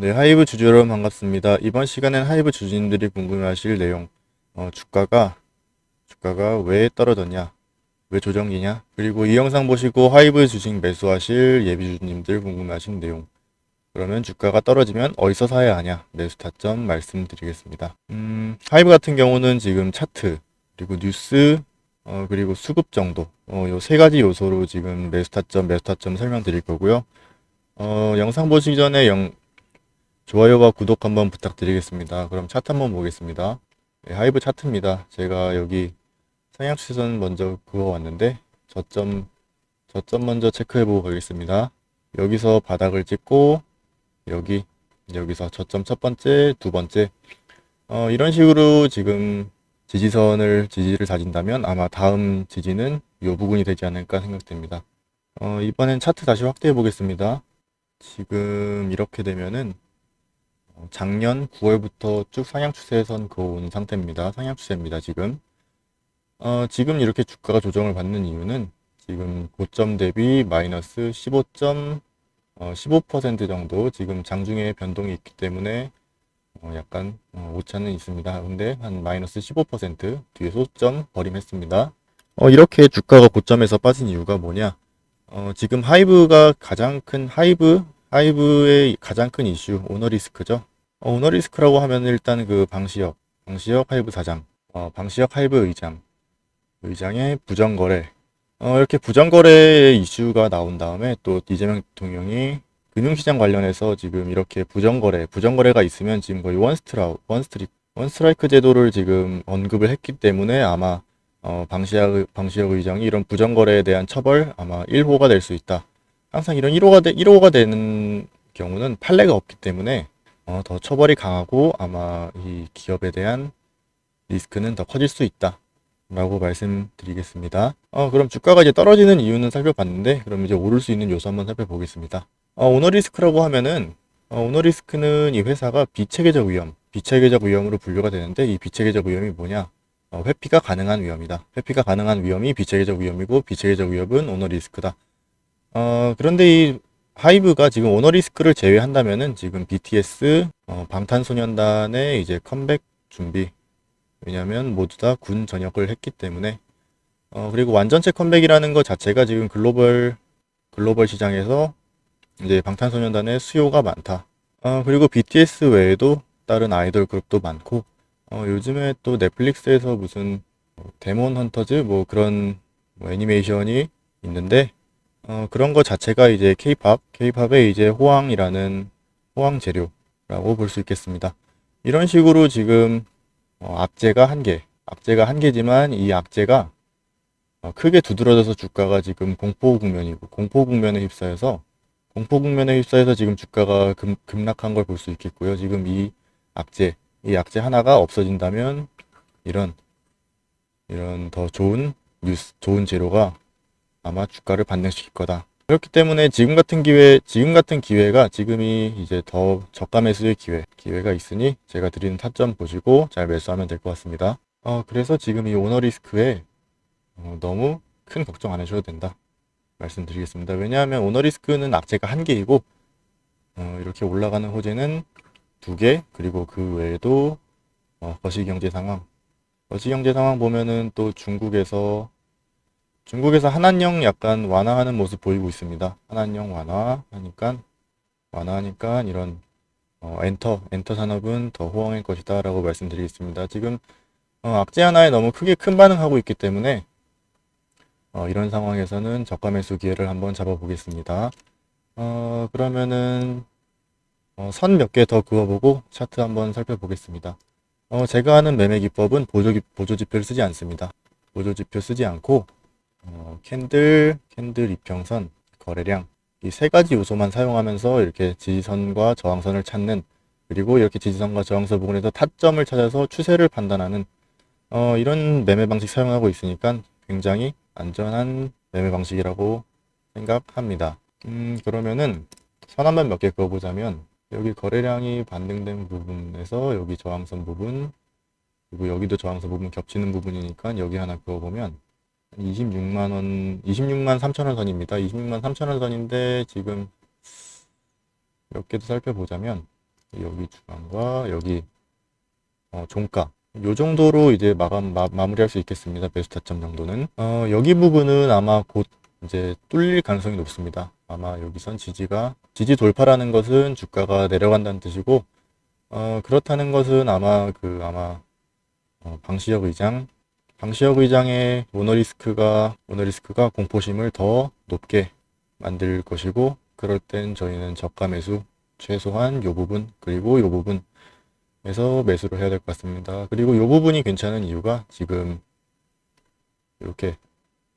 네, 하이브 주주 여러분 반갑습니다. 이번 시간엔 하이브 주주님들이 궁금해하실 내용, 어, 주가가 주가가 왜 떨어졌냐, 왜 조정이냐, 그리고 이 영상 보시고 하이브 주식 매수하실 예비 주주님들 궁금해하신 내용. 그러면 주가가 떨어지면 어디서 사야 하냐, 매수 타점 말씀드리겠습니다. 음, 하이브 같은 경우는 지금 차트 그리고 뉴스 어, 그리고 수급 정도 어, 요세 가지 요소로 지금 매수 타점, 매수 타점 설명드릴 거고요. 어, 영상 보시기 전에 영, 좋아요와 구독 한번 부탁드리겠습니다. 그럼 차트 한번 보겠습니다. 네, 하이브 차트입니다. 제가 여기 상향 추세선 먼저 그어 왔는데 저점 저점 먼저 체크해 보고 가겠습니다. 여기서 바닥을 찍고 여기 여기서 저점 첫 번째, 두 번째 어, 이런 식으로 지금 지지선을 지지를 다진다면 아마 다음 지지는 이 부분이 되지 않을까 생각됩니다. 어, 이번엔 차트 다시 확대해 보겠습니다. 지금 이렇게 되면은 어, 작년 9월부터 쭉 상향 추세선 그어온 상태입니다. 상향 추세입니다, 지금. 어, 지금 이렇게 주가가 조정을 받는 이유는 지금 고점 대비 마이너스 15. 어, 15% 정도 지금 장중에 변동이 있기 때문에 어, 약간 어, 오차는 있습니다. 근데 한 마이너스 15% 뒤에 소점 버림했습니다. 어, 이렇게 주가가 고점에서 빠진 이유가 뭐냐? 어, 지금 하이브가 가장 큰 하이브 하이브의 가장 큰 이슈 오너 리스크죠. 어, 오너 리스크라고 하면 일단 그 방시혁, 방시혁 하이브 사장, 어, 방시혁 하이브 의장, 의장의 부정거래. 어, 이렇게 부정거래 이슈가 나온 다음에 또 이재명 대통령이 금융시장 관련해서 지금 이렇게 부정거래, 부정거래가 있으면 지금 거의 원스트라, 원스트리, 원스트라이크 제도를 지금 언급을 했기 때문에 아마 어, 방시혁, 방시혁 의장이 이런 부정거래에 대한 처벌 아마 1호가 될 수 있다. 항상 이런 1호가, 되, 1호가 되는 경우는 판례가 없기 때문에 어, 더 처벌이 강하고 아마 이 기업에 대한 리스크는 더 커질 수 있다. 라고 말씀드리겠습니다. 어, 그럼 주가가 이제 떨어지는 이유는 살펴봤는데, 그럼 이제 오를 수 있는 요소 한번 살펴보겠습니다. 어, 오너 리스크라고 하면은, 어, 오너 리스크는 이 회사가 비체계적 위험, 비체계적 위험으로 분류가 되는데, 이 비체계적 위험이 뭐냐? 어, 회피가 가능한 위험이다. 회피가 가능한 위험이 비체계적 위험이고, 비체계적 위험은 오너 리스크다. 어, 그런데 이 하이브가 지금 오너 리스크를 제외한다면은 지금 BTS, 어, 방탄소년단의 이제 컴백 준비, 왜냐하면 모두 다 군 전역을 했기 때문에 어, 그리고 완전체 컴백이라는 것 자체가 지금 글로벌 글로벌 시장에서 이제 방탄소년단의 수요가 많다. 어, 그리고 BTS 외에도 다른 아이돌 그룹도 많고 어, 요즘에 또 넷플릭스에서 무슨 뭐 데몬 헌터즈 뭐 그런 뭐 애니메이션이 있는데 어, 그런 것 자체가 이제 K-팝, K-팝의 이제 호황이라는 호황 재료라고 볼 수 있겠습니다. 이런 식으로 지금 어, 악재가 한 개, 악재가 한 개지만 이 악재가 어, 크게 두드러져서 주가가 지금 공포 국면이고 공포 국면에 휩싸여서 공포 국면에 휩싸여서 지금 주가가 급, 급락한 걸 볼 수 있겠고요. 지금 이 악재, 이 악재 하나가 없어진다면 이런 이런 더 좋은 뉴스, 좋은 재료가 아마 주가를 반등시킬 거다. 그렇기 때문에 지금 같은 기회, 지금 같은 기회가 지금이 이제 더 저가 매수의 기회, 기회가 있으니 제가 드리는 타점 보시고 잘 매수하면 될 것 같습니다. 어, 그래서 지금 이 오너 리스크에 어, 너무 큰 걱정 안 해줘도 된다. 말씀드리겠습니다. 왜냐하면 오너 리스크는 악재가 한 개이고, 어, 이렇게 올라가는 호재는 두 개, 그리고 그 외에도 어, 거시경제 상황, 거시경제 상황 보면은 또 중국에서 중국에서 한한령 약간 완화하는 모습 보이고 있습니다. 한한령 완화하니까 완화하니까 이런 어, 엔터 엔터 산업은 더 호황일 것이다 라고 말씀드리겠습니다. 지금 어, 악재 하나에 너무 크게 큰 반응하고 있기 때문에 어, 이런 상황에서는 저가 매수 기회를 한번 잡아보겠습니다. 어, 그러면은 어, 선몇 개 더 그어보고 차트 한번 살펴보겠습니다. 어, 제가 하는 매매 기법은 보조, 기- 보조 지표를 쓰지 않습니다. 보조 지표 쓰지 않고 어, 캔들, 캔들 이평선, 거래량 이 세 가지 요소만 사용하면서 이렇게 지지선과 저항선을 찾는 그리고 이렇게 지지선과 저항선 부분에서 타점을 찾아서 추세를 판단하는 어, 이런 매매 방식 사용하고 있으니까 굉장히 안전한 매매 방식이라고 생각합니다. 음, 그러면은 선 한번 몇개 그어보자면 여기 거래량이 반등된 부분에서 여기 저항선 부분 그리고 여기도 저항선 부분 겹치는 부분이니까 여기 하나 그어보면 26만 원, 26만 3천 원 선입니다. 26만 3천 원 선인데 지금 몇개더 살펴보자면 여기 중앙과 여기 어, 종가 요 정도로 이제 마감 마, 마무리할 수 있겠습니다. 매수 타점 정도는 어, 여기 부분은 아마 곧 이제 뚫릴 가능성이 높습니다. 아마 여기선 지지가 지지 돌파라는 것은 주가가 내려간다는 뜻이고 어, 그렇다는 것은 아마 그 아마 어, 방시혁 의장 방시혁 의장의 오너리스크가 오너리스크가 공포심을 더 높게 만들 것이고 그럴 땐 저희는 저가 매수 최소한 요 부분 그리고 요 부분에서 매수를 해야 될 것 같습니다. 그리고 요 부분이 괜찮은 이유가 지금 이렇게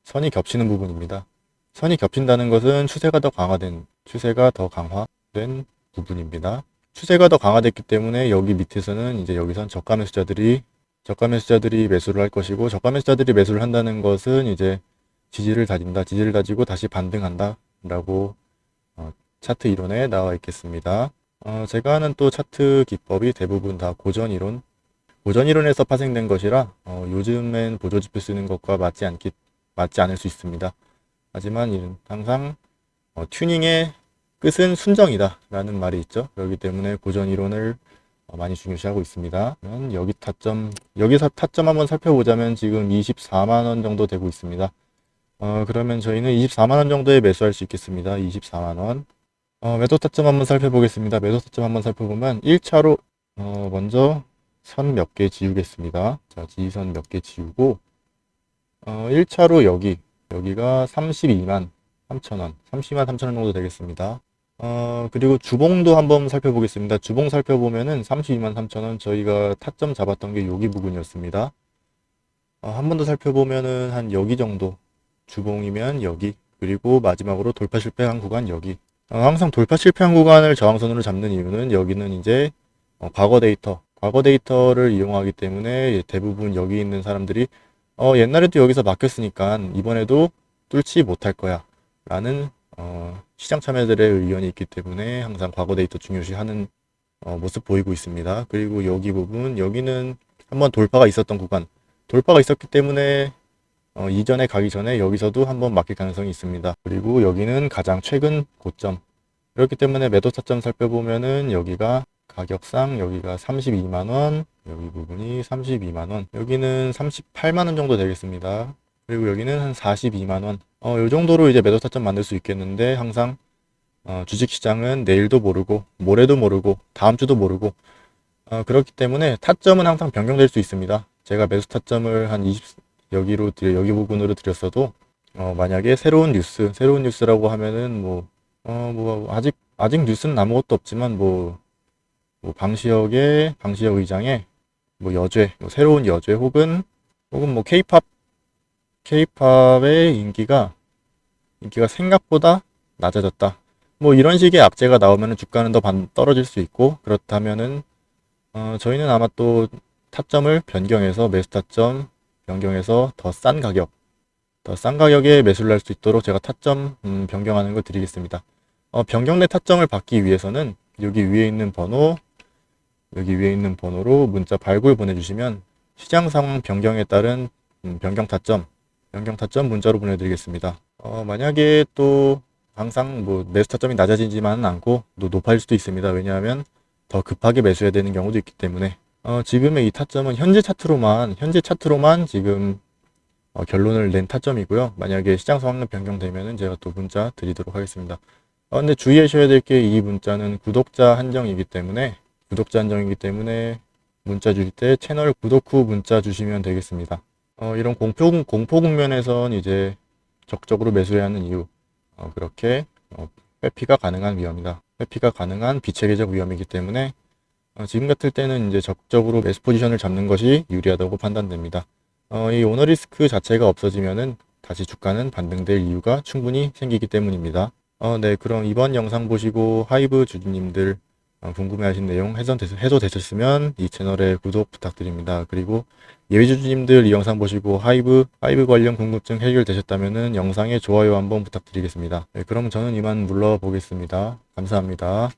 선이 겹치는 부분입니다. 선이 겹친다는 것은 추세가 더 강화된 추세가 더 강화된 부분입니다. 추세가 더 강화됐기 때문에 여기 밑에서는 이제 여기선 저가 매수자들이 저가 매수자들이 매수를 할 것이고 저가 매수자들이 매수를 한다는 것은 이제 지지를 다진다. 지지를 다지고 다시 반등한다. 라고 어, 차트 이론에 나와 있겠습니다. 어, 제가 하는 또 차트 기법이 대부분 다 고전 이론 고전 이론에서 파생된 것이라 어, 요즘엔 보조지표 쓰는 것과 맞지 않기 맞지 않을 수 있습니다. 하지만 항상 어, 튜닝의 끝은 순정이다 라는 말이 있죠. 그렇기 때문에 고전 이론을 어, 많이 중요시하고 있습니다. 여기 타점, 여기서 타점 한번 살펴보자면 지금 24만원 정도 되고 있습니다. 어, 그러면 저희는 24만원 정도에 매수할 수 있겠습니다. 24만원. 어, 매도 타점 한번 살펴보겠습니다. 매도 타점 한번 살펴보면 1차로, 어, 먼저 선 몇 개 지우겠습니다. 자, 지선 몇 개 지우고, 어, 1차로 여기, 여기가 32만 3천원, 32만 3천원 정도 되겠습니다. 어, 그리고 주봉도 한번 살펴보겠습니다. 주봉 살펴보면은 32만 3천원 저희가 타점 잡았던 게 여기 부분이었습니다. 어, 한 번 더 살펴보면은 한 여기 정도 주봉이면 여기 그리고 마지막으로 돌파 실패한 구간 여기 어, 항상 돌파 실패한 구간을 저항선으로 잡는 이유는 여기는 이제 어, 과거 데이터 과거 데이터를 이용하기 때문에 대부분 여기 있는 사람들이 어, 옛날에도 여기서 막혔으니까 이번에도 뚫지 못할 거야 라는 어, 시장 참여들의 의견이 있기 때문에 항상 과거 데이터 중요시하는 어, 모습 보이고 있습니다. 그리고 여기 부분 여기는 한번 돌파가 있었던 구간 돌파가 있었기 때문에 어, 이전에 가기 전에 여기서도 한번 막힐 가능성이 있습니다. 그리고 여기는 가장 최근 고점 그렇기 때문에 매도 타점 살펴보면은 여기가 가격상 여기가 32만원 여기 부분이 32만원 여기는 38만원 정도 되겠습니다. 그리고 여기는 한 42만원 어, 요 정도로 이제 매도 타점 만들 수 있겠는데 항상 어, 주식시장은 내일도 모르고 모레도 모르고 다음 주도 모르고 어, 그렇기 때문에 타점은 항상 변경될 수 있습니다. 제가 매수 타점을 한 20, 여기로 드려, 여기 부분으로 드렸어도 어, 만약에 새로운 뉴스, 새로운 뉴스라고 하면은 뭐, 어, 뭐 아직 아직 뉴스는 아무것도 없지만 뭐, 뭐 방시혁의 방시혁 의장의 뭐 여죄, 뭐 새로운 여죄 혹은 혹은 뭐 케이팝 케이팝의 인기가 인기가 생각보다 낮아졌다. 뭐 이런 식의 악재가 나오면은 주가는 더 반 떨어질 수 있고 그렇다면은 어, 저희는 아마 또 타점을 변경해서 매수 타점 변경해서 더 싼 가격 더 싼 가격에 매수를 할 수 있도록 제가 타점 음, 변경하는 걸 드리겠습니다. 어, 변경된 타점을 받기 위해서는 여기 위에 있는 번호 여기 위에 있는 번호로 문자 발굴 보내주시면 시장 상황 변경에 따른 음, 변경 타점 변경 타점 문자로 보내드리겠습니다. 어, 만약에 또 항상 뭐 매수 타점이 낮아지지만은 않고 또 높아질 수도 있습니다. 왜냐하면 더 급하게 매수해야 되는 경우도 있기 때문에 어, 지금의 이 타점은 현재 차트로만 현재 차트로만 지금 어, 결론을 낸 타점이고요. 만약에 시장 상황 변경되면은 제가 또 문자 드리도록 하겠습니다. 어, 근데 주의하셔야 될 게 이 문자는 구독자 한정이기 때문에 구독자 한정이기 때문에 문자 줄때 채널 구독 후 문자 주시면 되겠습니다. 어, 이런 공포, 공포 국면에선 이제 적극적으로 매수해야 하는 이유, 어, 그렇게 어, 회피가 가능한 위험이다. 회피가 가능한 비체계적 위험이기 때문에 어, 지금 같을 때는 이제 적극적으로 매수 포지션을 잡는 것이 유리하다고 판단됩니다. 어, 이 오너 리스크 자체가 없어지면은 다시 주가는 반등될 이유가 충분히 생기기 때문입니다. 어, 네, 그럼 이번 영상 보시고 하이브 주주님들 어, 궁금해하신 내용 해소되셨, 해소되셨으면 이 채널에 구독 부탁드립니다. 그리고 예비주주님들 이 영상 보시고 하이브, 하이브 관련 궁금증 해결되셨다면 영상에 좋아요 한번 부탁드리겠습니다. 네, 그럼 저는 이만 물러보겠습니다. 감사합니다.